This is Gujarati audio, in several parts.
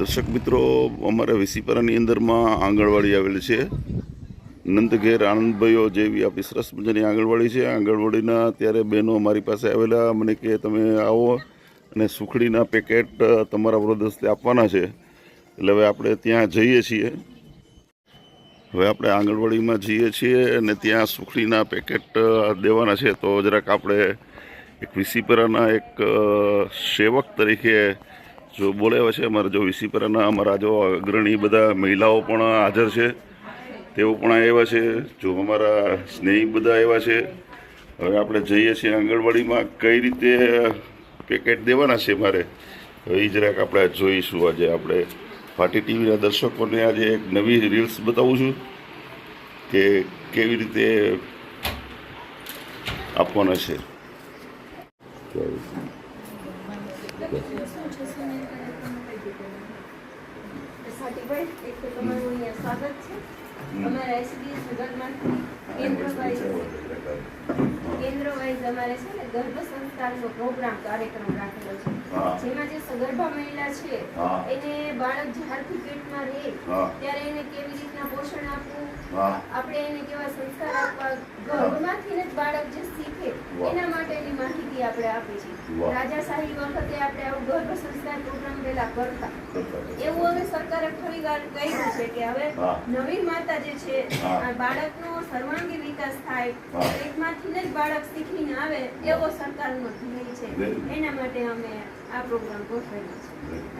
દર્શક મિત્રો, અમારા વિસીપરાની અંદરમાં આંગણવાડી આવેલી છે. નંદઘેર આનંદભાઈઓ જેવી આપણી સરસ મજાની આંગણવાડી છે. આંગણવાડીના ત્યારે બહેનો અમારી પાસે આવેલા. મને કે તમે આવો અને સુખડીના પેકેટ તમારા વૃદ્ધસ્તે આપવાના છે. એટલે હવે આપણે ત્યાં જઈએ છીએ. હવે આપણે આંગણવાડીમાં જઈએ છીએ અને ત્યાં સુખડીના પેકેટ દેવાના છે. તો જરાક આપણે એક વિસીપરાના એક સેવક તરીકે જો બોલાવ્યા છે, અમારા જો વિસીપરાના અમારા જો અગ્રણી બધા મહિલાઓ પણ હાજર છે, તેઓ પણ આવ્યા છે. જો અમારા સ્નેહી બધા આવ્યા છે, હવે આપણે જઈએ છીએ આંગણવાડીમાં. કઈ રીતે પેકેટ દેવાના છે મારે? હવે એ જરાક આપણે જોઈશું. આજે આપણે ફાટી ટીવીના દર્શકોને આજે એક નવી રીલ્સ બતાવું છું કે કેવી રીતે આપવાના છે. સાટીભાઈ, એક તો તમારું અહીંયા સ્વાગત છે. અમારા એસબીએસ વિભાગમાંથી કેન્દ્ર વાઇઝ કેન્દ્ર વાઇઝ અમારે છે ને ગર્ભ સંસ્કારનો પ્રોગ્રામ કાર્યક્રમ રાખેલો છે. જેમાં જે સગર્ભા મહિલા છે એને બાળક જ્યારથી પેટમાં રહે ત્યારે એને કેવી રીતના પોષણ આપવું? આપણે એને કેવા સંસ્કાર આપવા? ગર્ભમાંથી જ બાળક જે શીખે એના માટેની માહિતી આપણે આપી છે. રાજાશાહી વખતે આપણે આવું ગર્ભ સંસ્કાર પ્રોગ્રામ પેલા કરતા. એવું હવે સરકારે ફરી વાર કહ્યું છે કે હવે. નવી માતા જે છે બાળકનો સર્વાંગી વિકાસ થાય એકમાંથી જ બાળક શીખીને આવે એવો સરકારનો ધ્યેય છે. એના માટે અમે આ પ્રોગ્રામ ગોઠવેલો છે.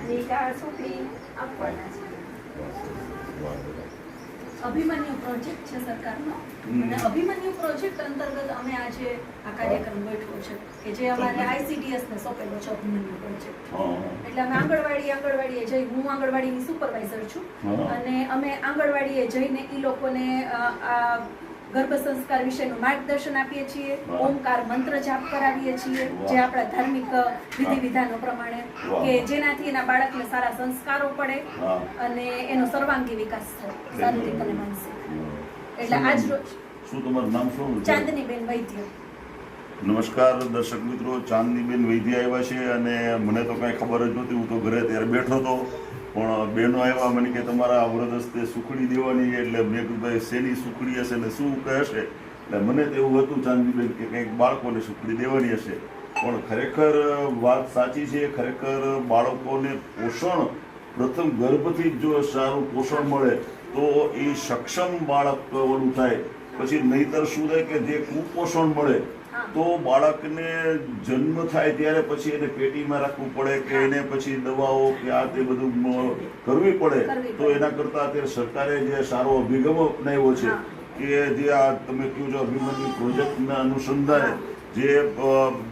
અને એક આ છોકરી આપવાના છે. અભિમન્યુ પ્રોજેક્ટ છે સરકારનો. અને અભિમન્યુ પ્રોજેક્ટ અંતર્ગત અમે આજે આ કાર્યક્રમ બેઠો છે કે જે અમારે આઈસીડીએસ ને સોંપેલો છે અભિમન્યુ પ્રોજેક્ટ એટલે અમે આંગણવાડી આંગણવાડીએ જઈ હું આંગણવાડીની સુપરવાઇઝર છું. અને અમે આંગણવાડીએ જઈને એ લોકોને આ ગર્ભ સંસ્કાર વિશેનું માર્ગદર્શન આપીએ છીએ. ઓમકાર મંત્ર જાપ કરાવીએ છીએ. જે આપણા ધાર્મિક વિધિ વિધાનો પ્રમાણે કે જેનાથી એના બાળકને સારા સંસ્કારો પડે અને એનો સર્વાંગી વિકાસ થાય. શારીરિક અને માનસિક. એટલે આજ રોજ શું તમારું નામ શું? ચાંદનીબેન વૈદ્ય. નમસ્કાર દર્શક મિત્રો ચાંદનીબેન વૈદ્ય આવ્યા છે અને મને તો કાંઈ ખબર જ નહોતી. હું તો ઘરે ત્યારે બેઠો હતો. પણ બહેનો આવ્યા મને કે તમારા વ્રત હસ્તે સુખડી દેવાની એટલે મેં કીધું, ભાઈ, શેની સુખડી હશે ને શું કહેશે એટલે મને તો એવું હતું ચાંદીબેન કે કંઈક બાળકોને સુખડી દેવાની હશે. પણ ખરેખર વાત સાચી છે, ખરેખર બાળકોને પોષણ, પ્રથમ ગર્ભથી જો સારું પોષણ મળે, તો એ સક્ષમ બાળક ઓલું થાય. પછી નહીતર શું થાય કે જે કુપોષણ મળે તો બાળકને જન્મ થાય ત્યારે પછી એને પેટીમાં રાખવું પડે કે એને પછી દવાઓ કે આ તે બધું કરવી પડે તો એના કરતાં અત્યારે સરકારે જે સારો અભિગમ અપનાવ્યો છે કે જે આ તમે કહ્યું છો અભિમન્યુ પ્રોજેક્ટના અનુસંધાને જે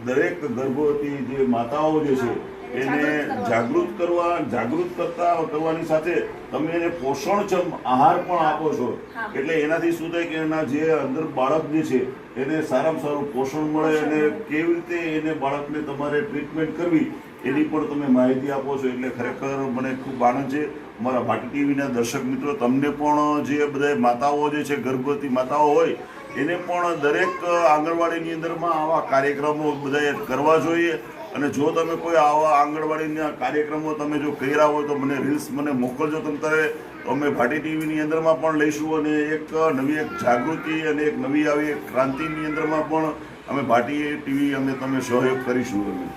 દરેક ગર્ભવતી જે માતાઓ જે છે એને જાગૃત કરવા. જાગૃત કરતા કરવાની સાથે તમે એને પોષણક્ષમ આહાર પણ આપો છો. એટલે એનાથી શું થાય કે એના જે અંદર બાળક જે છે એને સારામાં સારું પોષણ મળે અને કેવી રીતે એને બાળકને તમારે ટ્રીટમેન્ટ કરવી એની પણ તમે માહિતી આપો છો. એટલે ખરેખર મને ખૂબ આનંદ છે. મારા ભાટી ટીવીના દર્શક મિત્રો તમને પણ જે બધા માતાઓ જે છે ગર્ભવતી માતાઓ હોય એને પણ દરેક આંગણવાડીની અંદરમાં આવા કાર્યક્રમો બધાએ કરવા જોઈએ. અને જો તમે કોઈ આવા આંગણવાડીના કાર્યક્રમો તમે જો કર્યા હોય તો મને રીલ્સ મને મોકલજો તમ તારે. તો અમે ભાટી ટીવીની અંદરમાં પણ લઈશું અને એક નવી એક જાગૃતિ અને એક નવી આવી એક ક્રાંતિની અંદરમાં પણ અમે ભાટી ટીવી અમે તમે સહયોગ કરીશું અમે.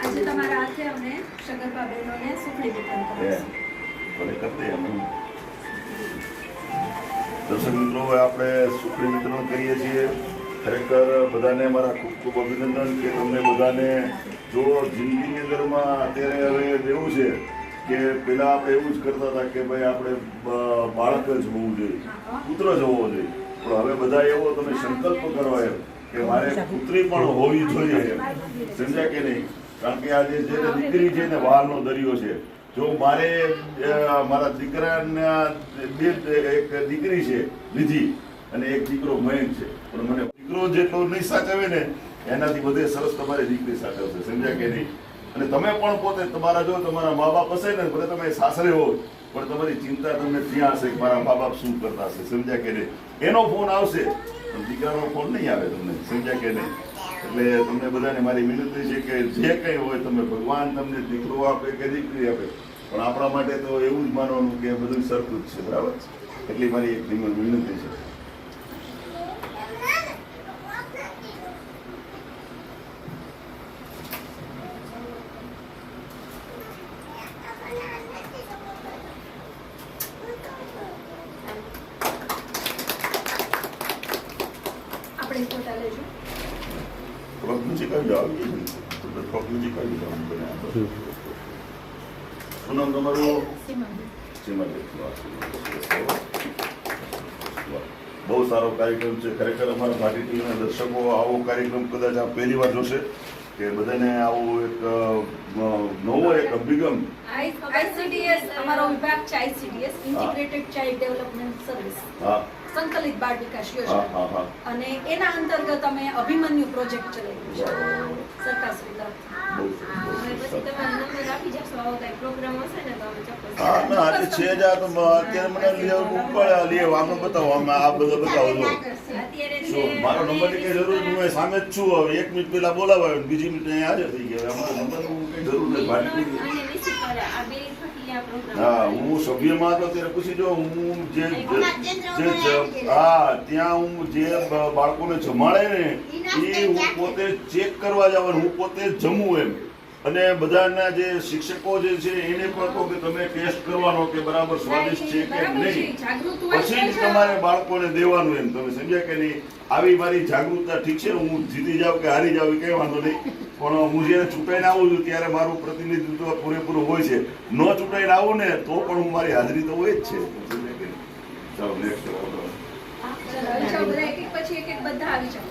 આજે તમારા હાથે અમને સગર્ભા બહેનોને સુખડી વિતરણ કરીશું ભલે કરતે અમે. દર્શક મિત્રો આપણે સુખડી વિતરણ કરીએ છીએ. ખરેખર બધાને મારા ખૂબ ખૂબ અભિનંદન કે તમને બધાને જો જિંદગીની અંદરમાં અત્યારે હવે એવું છે કે પહેલાં આપણે એવું જ કરતા હતા કે ભાઈ આપણે બાળક જ હોવું જોઈએ, પુત્ર જ હોવો જોઈએ. પણ હવે બધા એવો તમે સંકલ્પ કરો એમ કે મારે પુત્રી પણ હોવી જોઈએ સમજ્યા કે નહીં? કારણ કે આજે જે દીકરી છે ને વહાલનો દરિયો છે જો મારે મારા દીકરાના બે, એક દીકરી છે, વિધિ, અને એક દીકરો મયંક છે. પણ મને દીકરો જેટલો નહીં સાચવે ને, એનાથી બધે સરસ તમારી દીકરી સાચવશે, સમજ્યા કે નહીં? અને તમે પણ પોતે તમારા જો તમારા મા બાપ હશે ને, ભલે તમે સાસરે હો પણ તમારી ચિંતા તમને ત્યાં હશે કે મારા મા બાપ શું કરતા હશે, સમજ્યા કે નહીં? એનો ફોન આવશે, પણ દીકરાનો ફોન નહીં આવે તમને, સમજ્યા કે નહીં? એટલે તમને બધાને મારી વિનંતી છે કે જે કંઈ હોય તમે ભગવાન તમને દીકરો આપે કે દીકરી આપે, પણ આપણા માટે તો એવું જ માનવાનું કે બધું સરખું જ છે, બરાબર એટલી મારી એક વિનંતી વિનંતી છે. આપણે ફોટા થોડોક નજીક આવી જાઓ આવી ગઈ ને. થોડોક નજીક આવી જાઓ બને આગળ. શું નામ તમારું. વાહ. બહુ સારો કાર્યક્રમ છે ખરેખર અમારા ભાટી ટીવીના દર્શકો આવો કાર્યક્રમ કદાચ આ પહેલી વાર જોશે કે બધાને આવું એક નવો એક અભિગમ આઈસીડીએસ અમારો વિભાગ ICDS integrated child development service હા સંકલિત બાળ વિકાસ યોજના. અને એના અંતર્ગત અમે અભિમન્યુ પ્રોજેક્ટ ચલાવ્યો છે. વાહ, વાહ, વાહ. સરકારશ્રી તરફથી. બહુ સરસ, બહુ હવે સરસ. પછી તમારો નંબર આપી જશો આવો કઈ પ્રોગ્રામ હશે ને તો અમે ચોક્કસ હા ના આજે છે જ આ અત્યારે મને ઉપર લે આમાં બતાવો આ બધો બતાવો જો મારો નંબર કઈ જરૂર નથી સામે જ છું હવે એક મિનિટ પેલા બોલાવાયો બીજી મિનિટ અહીંયા હાજર થઈ ગયા અમારો નંબર કઈ જરૂર નથી ભાટી ટીવી અને વિસિકર આ બે થકી આ પ્રોગ્રામ હા હું સભ્યમાં હતો ત્યારે પૂછી જો હું જે જે હા ત્યાં હું જે બાળકોને જમાડે ને એ હું પોતે ચેક કરવા જવાનું હું પોતે જમું એમ. અને બધાના જે શિક્ષકો જે છે એને પણ કહો કે તમે ટેસ્ટ કરવાનો કે બરાબર સ્વાદિષ્ટ છે કે નહીં. પછી. તમારે બાળકોને દેવાનું એમ. તમે સમજ્યા કે નહીં? આવી મારી જાગૃતતા ઠીક છે હું જીતી જાઉં કે હારી જાઉં એ કઈ વાંધો નહીં. પણ હું જ્યારે ચૂંટાઈને આવું છું ત્યારે મારું પ્રતિનિધિત્વ પૂરેપૂરું હોય છે ન ચૂંટાઈને આવું ને તો પણ હું મારી હાજરી તો હોય જ છે ચાલો next ચલો, આવી જાઓ બધા એક એક પછી એક એક બધા આવી જાઓ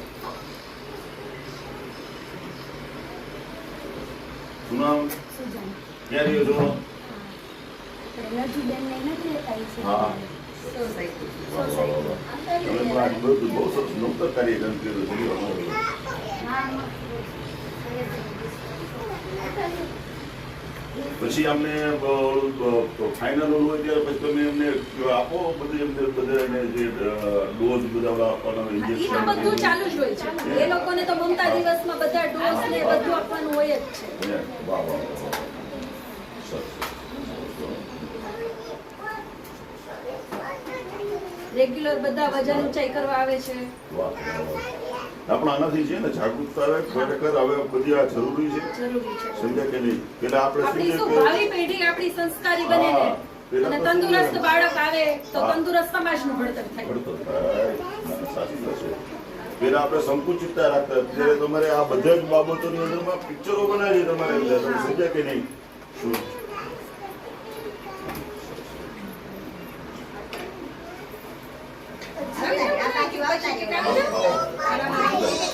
શું નામ સુજાન. ક્યાં રહ્યો છો આપણે રજૂબેનને નથી લેતા ઈ છે. હા. સોસાયટી વાહ, વાહ, વાહ, વાહ. તમે પણ આ બધું બહુ સરસ નવતર કાર્યક્રમ કર્યો છે. પછી અમને ફાઇનલ હોય ત્યારે પછી તમે એમને આપો બધું એમને બધાને જે ડોઝ બધા આપવાના હોય ઇન્જેક્શન બધું ચાલુ જ હોય છે. એ લોકોને તો મમતા દિવસમાં બધા ડોઝ ને બધું આપવાનું હોય જ છે. વાહ વાહ. રેગ્યુલર બધા વજન ઊંચાઈ કરવા આવે છે. વાહ. આપણે આનાથી છે ને જાગૃતતા આવે ખરેખર હવે બધી આ જરૂરી છે. સમજ્યા કે નહીં? પેલા આપણે શું છે ભાવિ પેઢી આપણી સંસ્કારી બને ને? અને તંદુરસ્ત બાળક આવે તો તંદુરસ્ત સમાજનું ઘડતર થાય. પડતો થાય. સાચી વાત છે. પેલા આપણે સંકુચિતતા રાખતા. અત્યારે તમારે આ બધા જ બાબતોની અંદરમાં પિક્ચરો બનાવી તમારે. સમજ્યા કે નહીં? શું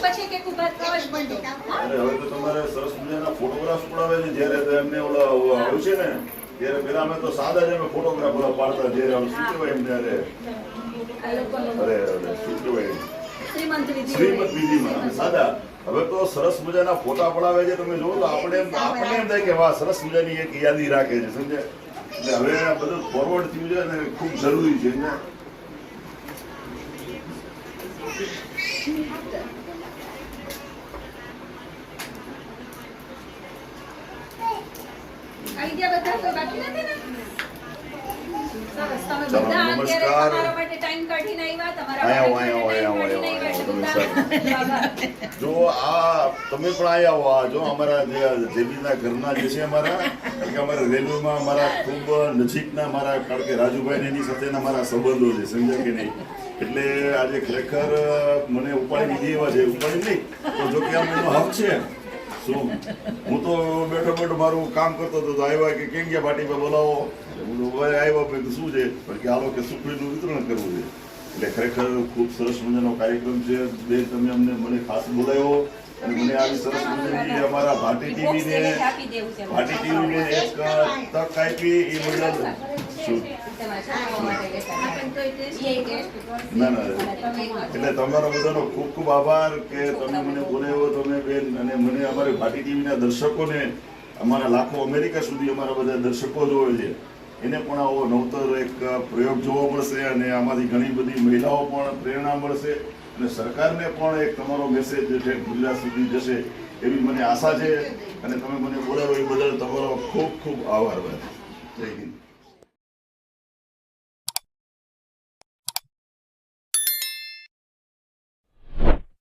પછી કે ઊભા થવા જ માંડો. અરે હવે તો તમારે સરસ મજાના ફોટોગ્રાફ પડાવે છે જ્યારે એમને ઓલા આવ્યું છે ને, ત્યારે પેલા અમે તો સાદા જ અમે ફોટોગ્રાફ ઓલા પાડતા જ્યારે આમ શું કહેવાય એમ અરે અરે અરે શું કહેવાય શ્રીમદ વિધિમાં સાદા. હવે તો સરસ મજાના ફોટા પડાવે છે, તમે જોવો તો આપણે એમ આપણે એમ થાય કે વાહ, સરસ મજાની એક યાદી રાખે છે સમજે એટલે હવે આ બધું ફોરવર્ડ થયું છે ને ખૂબ જરૂરી છે ને આવી ગયા બધા કોઈ બાકી નથી ને? સરસ તમે ચાલો, બધા અત્યારે નમસ્કાર. તમારા માટે ટાઈમ કાઢીને આવ્યા તમારા આયા હો, બાળકો આયા હો, માટે આયા હો, time આયા હો, કાઢીને આવ્યા જો આ તમે પણ આયા હો આ જો અમારા જે જેબીના ઘરના જે છે અમારા કે અમારા રેલવેમાં અમારા ખૂબ નજીકના મારા કારણ કે રાજુભાઈને એની સાથેના મારા સંબંધો છે સમજ્યા કે નહીં? એટલે આજે ખરેખર મને ઉપાડી દીધી એવા છે. ઉપાડી નહીં? તો જો કે એનો હક છે. શું હું તો બેઠો બેઠો મારું કામ કરતો હતો તો આવ્યા કે કેમ ગયા પાર્ટી પર બોલાવો? એટલે હું આવ્યો મેં શું છે? પણ કે આલો કે સુખડીનું વિતરણ કરવું છે. એટલે ખરેખર ખૂબ સરસ મજાનો કાર્યક્રમ છે. બે તમે અમને મને ખાસ બોલાવ્યો અને મને આવી સરસ મજાની અમારા ભાટી ટીવીને ભાટી ટીવીને એક તક આપી એ બદલ ના ના એટલે તમારો બધાનો ખૂબ ખૂબ આભાર કે તમે મને બોલાવ્યો, તમે બેન અને મને અમારી ભાટી ટીવીના દર્શકોને અમારા લાખો અમેરિકા સુધી અમારા બધા દર્શકો જોવે છે. એને પણ આવો નવતર એક પ્રયોગ જોવા મળશે અને આમાંથી ઘણી બધી મહિલાઓ પણ પ્રેરણા મળશે અને સરકારને પણ એક તમારો મેસેજ છે ગુજરાત સુધી જશે એવી મને આશા છે અને તમે મને બોલાવો એ બદલ તમારો ખૂબ ખૂબ આભાર જય હિન્દ.